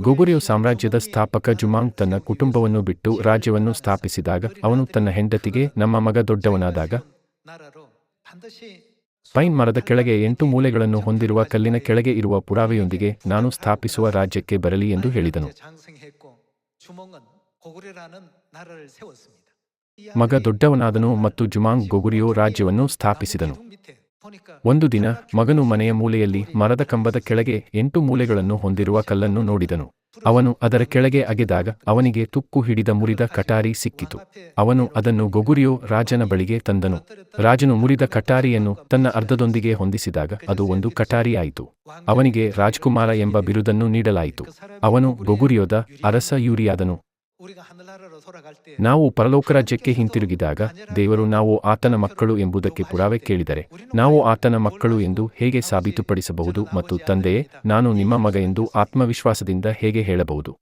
ಗುಗುರಿಯು ಸಾಮ್ರಾಜ್ಯದ ಸ್ಥಾಪಕ ಜುಮಾಂಗ್ ತನ್ನ ಕುಟುಂಬವನ್ನು ಬಿಟ್ಟು ರಾಜ್ಯವನ್ನು ಸ್ಥಾಪಿಸಿದಾಗ ಅವನು ತನ್ನ ಹೆಂಡತಿಗೆ, ನಮ್ಮ ಮಗ ದೊಡ್ಡವನಾದಾಗ ಪೈನ್ ಮರದ ಕೆಳಗೆ ಎಂಟು ಮೂಲೆಗಳನ್ನು ಹೊಂದಿರುವ ಕಲ್ಲಿನ ಕೆಳಗೆ ಇರುವ ಪುರಾವೆಯೊಂದಿಗೆ ನಾನು ಸ್ಥಾಪಿಸುವ ರಾಜ್ಯಕ್ಕೆ ಬರಲಿ ಎಂದು ಹೇಳಿದನು. ಮಗ ದೊಡ್ಡವನಾದನು ಮತ್ತು ಜುಮಾಂಗ್ ಗೊಗುರಿಯೋ ರಾಜ್ಯವನ್ನು ಸ್ಥಾಪಿಸಿದನು. ಒಂದು ದಿನ ಮಗನು ಮನೆಯ ಮೂಲೆಯಲ್ಲಿ ಮರದ ಕಂಬದ ಕೆಳಗೆ ಎಂಟು ಮೂಲೆಗಳನ್ನು ಹೊಂದಿರುವ ಕಲ್ಲನ್ನು ನೋಡಿದನು. ಅವನು ಅದರ ಕೆಳಗೆ ಅಗೆದಾಗ ಅವನಿಗೆ ತುಕ್ಕು ಹಿಡಿದ ಮುರಿದ ಕಟಾರಿ ಸಿಕ್ಕಿತು. ಅವನು ಅದನ್ನು ಗೊಗುರಿಯೋ ರಾಜನ ಬಳಿಗೆ ತಂದನು. ರಾಜನು ಮುರಿದ ಕಟಾರಿಯನ್ನು ತನ್ನ ಅರ್ಧದೊಂದಿಗೆ ಹೊಂದಿಸಿದಾಗ ಅದು ಒಂದು ಕಟಾರಿಯಾಯಿತು ಅವನಿಗೆ ರಾಜ್ಕುಮಾರ ಎಂಬ ಬಿರುದನ್ನು ನೀಡಲಾಯಿತು. ಅವನು ಗೊಗುರಿಯೋದ ಅರಸ ಯೂರಿಯಾದನು. ನಾವು ಪರಲೋಕ ರಾಜ್ಯಕ್ಕೆ ಹಿಂತಿರುಗಿದಾಗ ದೇವರು ನಾವು ಆತನ ಮಕ್ಕಳು ಎಂಬುದಕ್ಕೆ ಪುರಾವೆ ಕೇಳಿದರೆ ನಾವು ಆತನ ಮಕ್ಕಳು ಎಂದು ಹೇಗೆ ಸಾಬೀತುಪಡಿಸಬಹುದು ಮತ್ತು ತಂದೆಯೇ ನಾನು ನಿಮ್ಮ ಮಗ ಎಂದು ಆತ್ಮವಿಶ್ವಾಸದಿಂದ ಹೇಗೆ ಹೇಳಬಹುದು?